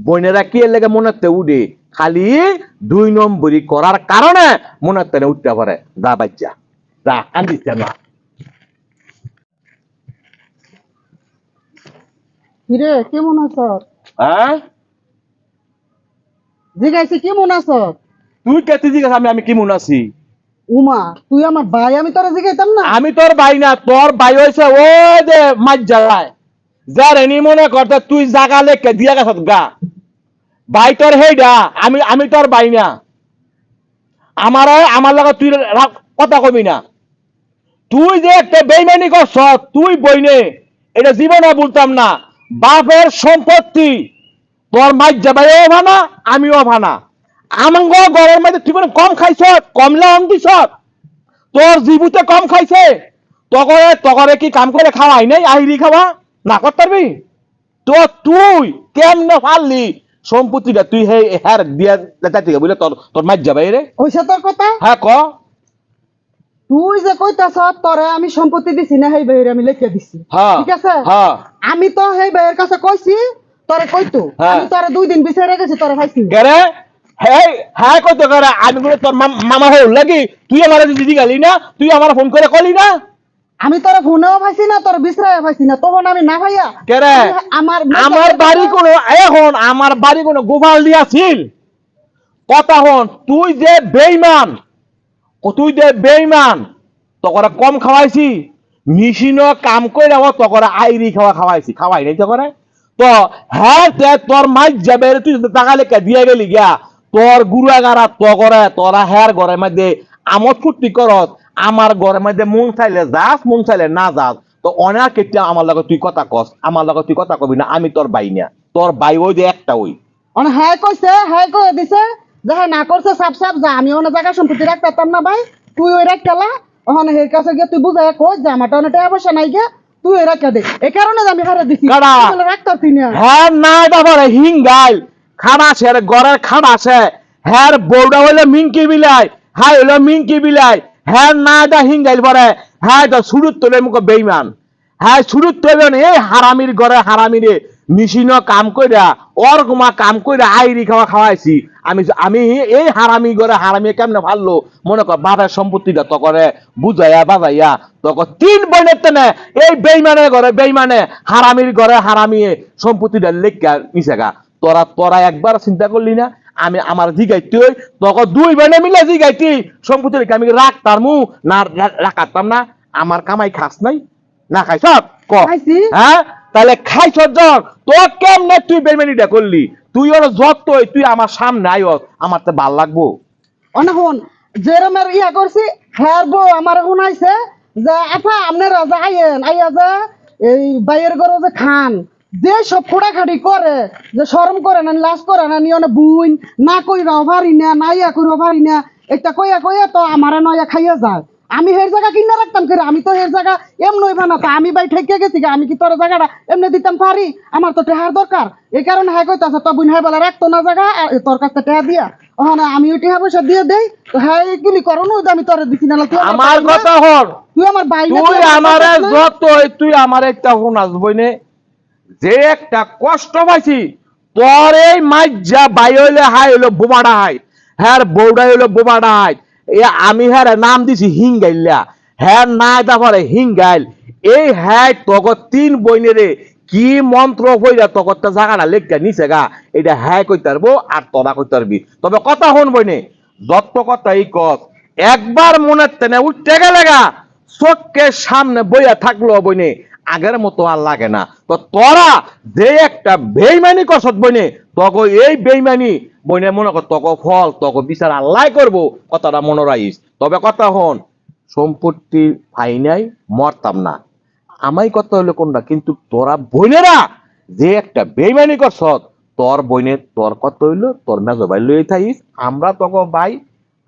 বোনেরা কি এর লেগে মনেতে উঠে? খালি দুই নম্বরই করার কারণে মনেতে উঠতে পারে। যা বাচ্চা যা কান্দিস না। কিরে কেমন আছো? হ্যাঁ? জিগাইছি কেমন আছো? তুই কেতে জিজ্ঞাসা আমি আমি কেমন আছি? উমা তুই আমার ভাই আমি তোরা জিগাইতাম না? আমি তোর ভাই না তোর ভাই হয়েছে ও যে মাছ জ্বালায় যার এনি মনে করতে তুই জাগা লেখকে দিয়া গেছ গা। ভাই তোর হেইডা, আমি আমি তোর ভাই না। আমার আমার লগত তুই কথা কবি না। তুই যে একটা বেইমানি করছ, তুই বইনে এটা জীবনে বলতাম না। বাপের সম্পত্তি, তোর মাইক যাবাইও ভানা আমিও ভানা আমাঙ্গ ঘরের মধ্যে তুই কম খাইছ, কমলা অন দিছ? তোর জীবুতে কম খাইছে? তকরে তকরে কি কাম করে খাওয়াই নাই? আহিরি খাওয়া? না করতে পারবি? তো তুই কেমনে পারলি? সম্পত্তিটা তুই হে হ্যার দিয়া লেটা থেকে বুঝলে? তোর তোর মাইক যাবে রে। ওইসা তোর কথা? হ্যাঁ ক। তুই যে কইতাছ তোরে আমি সম্পত্তি দিছি না সেই ভাইয়ের আমি লিখে দিছি। হ্যাঁ ঠিক আছে? হ্যাঁ। আমি তো সেই ভাইয়ের কাছে কইছি তোরে কইতো। হ্যাঁ। আমি তোরে দুই দিন বিচারে গেছি তোরে পাইছি। কেরে হ্যাঁ হ্যাঁ কত করে আমি তোর মামা হল লাগি তুই আমার দিদি গালি না তুই আমার ফোন করে কলি না? আমি তোরে ফোনেও পাইছি না তোর বিশ্রায় পাইছি না তখন আমি না ভাইয়া কেরে আমি- আমার আমার বাড়ি কোনো এখন আমার বাড়ি কোনো গোপাল দিয়াছিল কথা হন তুই যে বেইমান ও তুই যে বেইমান তকরা কম খাওয়াইছি মেশিন কাম করে তকরা আইরি খাওয়া খাওয়াইছি খাওয়াই নাই তকরা? তো হ্যাঁ তে তোর মাইক যাবে তুই টাকা লেখা দিয়ে গেলি গিয়া তোর গুড়াগারা তো করে তোরা হ্যার ঘরের মধ্যে আমদ ফুর্তি করত আমার ঘরের মধ্যে মন চাইলে যাস মন চাইলে না যাস তো অনেক কেতিয়া আমার লগত তুই কথা কস আমার লগত তুই কথা কবি না আমি তোর বাই না তোর বাই ওই যে একটা ওই। অন হ্যাঁ কইছে হ্যাঁ কই দিছে যে হ্যাঁ না করছে সাপ সাপ যা আমি অন্য জায়গা সম্পত্তি না ভাই তুই ওই রাখতেলা ওখানে হের কাছে গিয়ে তুই বুঝাই কই যে আমার টাকা পয়সা নাই গিয়া তুই রাখতে দে। এই কারণে আমি হারে দিছি কারা? তুই বলে রাখতে পারতি না। হ্যাঁ না তারপরে হিঙ্গাইল খাড়া আছে ঘরের খাড়া আছে হ্যাঁ বউটা হইল মিঙ্কি বিলাই হাই হইল মিঙ্কি বিলাই হ্যাঁ না দা হিঙ্গাইল পরে। হ্যাঁ তো সুরুত তোলে মুখ বেইমান হ্যাঁ সুরুত তোলে এই হারামির ঘরে হারামিরে মেশিনও কাম কইরা ওর গুমা কাম কইরা আইরি খাওয়া খাওয়াইছি। আমি আমি এই হারামি ঘরে হারামি কেমনে ভাললো মনে কর বাবার সম্পত্তিটা তো করে বুঝাইয়া বাজাইয়া তখন তিন বোনের তেনে এই বেইমানের ঘরে বেইমানে হারামির ঘরে হারামিয়ে সম্পত্তিটা লেখা নিছেগা তোরা তোরা একবার চিন্তা করলি না? আমি আমার জিগাইতে ওই তখন দুই বোনে মিলে জিগাইতি। সম্পত্তি রেখে আমি রাখতাম না রাখাতাম না। আমার কামাই খাস নাই। না খাইছ? ক? হ্যাঁ? তাহলে খাইছ জ্বর তো কেমনে তুই বেইমানিটা করলি? তুই ওর যতই তুই আমার সামনে আয়ত আমার তো ভালো লাগবো। অনেক হন যেরমের ইয়া করছি হ্যাঁ বউ আমার শুনাইছে যে আপা আপনারা যে আইয়েন আইয়া যে এই বাইয়ের ঘরে যে খান যে সব খোড়াখাড়ি করে যে শরম করে না লাজ করে না নিয়নে বুইন না কইরাও পারি না না ইয়া কইরাও পারি না এটা কইয়া কইয়া তো আমারে নয়া খাইয়া যায়। আমি হের জায়গা কিনা রাখতাম করে? আমি তো হের জায়গা এমন হইবা না আমি বাই ঠেকে গেছি আমি কি তোর জায়গাটা এমনি দিতাম পারি? আমার তো টেহার দরকার। এই কারণে হ্যাঁ কইতাছে তো বুন হ্যাঁ বলে রাখতো না জায়গা তোর কাছে টেহা দিয়া। ওখানে আমি ওই টেহা পয়সা দিয়ে দেই তো হ্যাঁ এইগুলি করো না আমি তোর দিছি না তুই আমার? কথা হর তুই আমার না, তুই আমার? যতই তুই আমার একটা ফোন আসবই নে। যে একটা কষ্ট পাইছি এই মাইজা বাই হইলে হাই হইল বোমাডা হাই হ্যার বৌডা হইল বোমাডা হাই এ আমি হ্যাঁ নাম দিছি হিঙ্গাইল্লা হ্যাঁ না তারপরে হিঙ্গাইল। এই হ্যাঁ তক তিন বইনেরে কি মন্ত্র হইলা তকরটা জায়গাটা লেখা নিছে গা, এটা হ্যাঁ কইতে পারব আর তোরা কইতে পারবি। তবে কথা হন বইনে, যত কথা এই কত একবার মনে তেনে উঠতে গেলে গা, চোখের সামনে বইয়া থাকল বইনে আগের মতো আর লাগে না। তো তোরা যে একটা বেইমানি করছত বইনে, তক এই বেইমানি বইনে মনে কর, তক ফল, তক বিচার আল্লাহ করব, কথাটা মনে রাখিস। তবে কথা হন, সম্পত্তি ফাই নাই, মরতাম না। আমাই কথা হলো কোনটা কিন্তু তোরা বইনেরা যে একটা বেইমানি করছত তোর বইনে তোর কথা হইল, তোর মেজো ভাই লই থাইস, আমরা তোকে ভাই,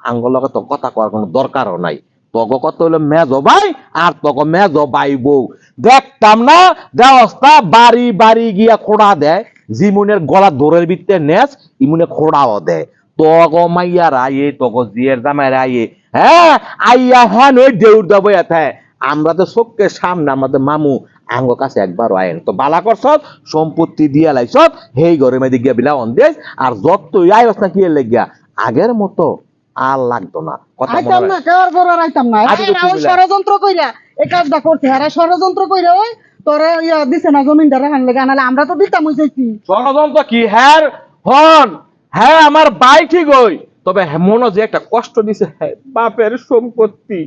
আঙ্গল লগে তো কথা করার কোনো দরকারও নাই। তগো কত হইল মেজো ভাই? আর তগো মেজো ভাই বউ। দেখতাম না দেওস্তা বাড়ি বাড়ি গিয়া খোড়া দেয়। জিমুনের গলা দৌড়ের ভিতরে নেস, ইমুনে খোড়াও দেয়। তগ মাইয়ার আইয়ে তগ জিয়ের জামাইয়ের আইয়ে হ্যাঁ আইয়া হ্যাঁ ওই দেউর দেবো এতে। আমরা তো চোখের সামনে, আমাদের মামু আঙ্গ কাছে একবার আইন তো বালা করছ সম্পত্তি দিয়া লাইছ হেই ঘরে মেয়েদি গিয়া বিলা অন দিস, আর যত আইস না কি লেগিয়া? আগের মতো আর লাগতো না। কথা আইতাম না কার ঘর আইতাম না। এরা ওই কইলা। ষড়যন্ত্র কইরা এই কাজটা করছে। এরা ষড়যন্ত্র কইরা ওই তোরা ইয়া দিছে না জমিনটা রাখান লেগে আনালে আমরা তো দিতাম ওই যাইছি ষড়যন্ত্র কি? হ্যাঁ হন। হ্যাঁ আমার বাই ঠিক হই তবে মনে যে একটা কষ্ট দিছে বাপের সম্পত্তি।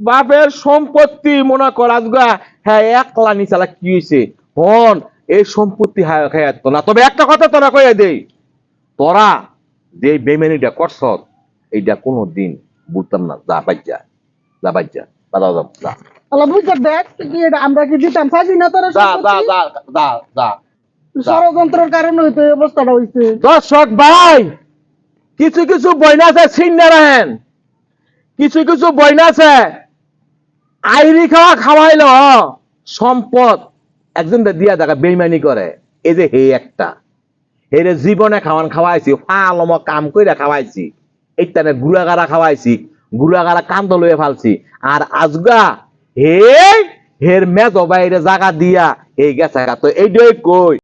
বাপের সম্পত্তি মনে কর আজগা হ্যাঁ একলা নিচালা কি হয়েছে হন এই সম্পত্তি হ্যাঁ না। তবে একটা কথা তোরা কইয়া দেই। তোরা যে বেমেনিটা করছ এইটা কোনো দিন বুঝতাম না যা বাজ্যা যা বাজ্যা দাদা যা যা আল্লাহ বুঝতে দেখ আমরা কি দিতাম? চাইছি না তোরা যা যা? যা যা যা ষড়যন্ত্রের কারণে হইতো এই অবস্থাটা হইছে। দর্শক ভাই কিছু কিছু বইনা আছে ছিন্নে রাখেন কিছু কিছু বইনা আছে। আইরি খাওয়া খাওয়াইল সম্পদ একজন দিয়া দেখা বেইমানি করে। এই যে হে একটা হেরে জীবনে খাওয়ান খাওয়াইছি ফালম কাম কইরা খাওয়াইছি। এইটানে গুড়াগাড়া খাওয়াইছি গুড়াগাড়া কান্দ লয়ে ফালছি। আর আজগা হে হের মেজ বাইরে জাগা দিয়া এই গেছে তো এইটাই কই?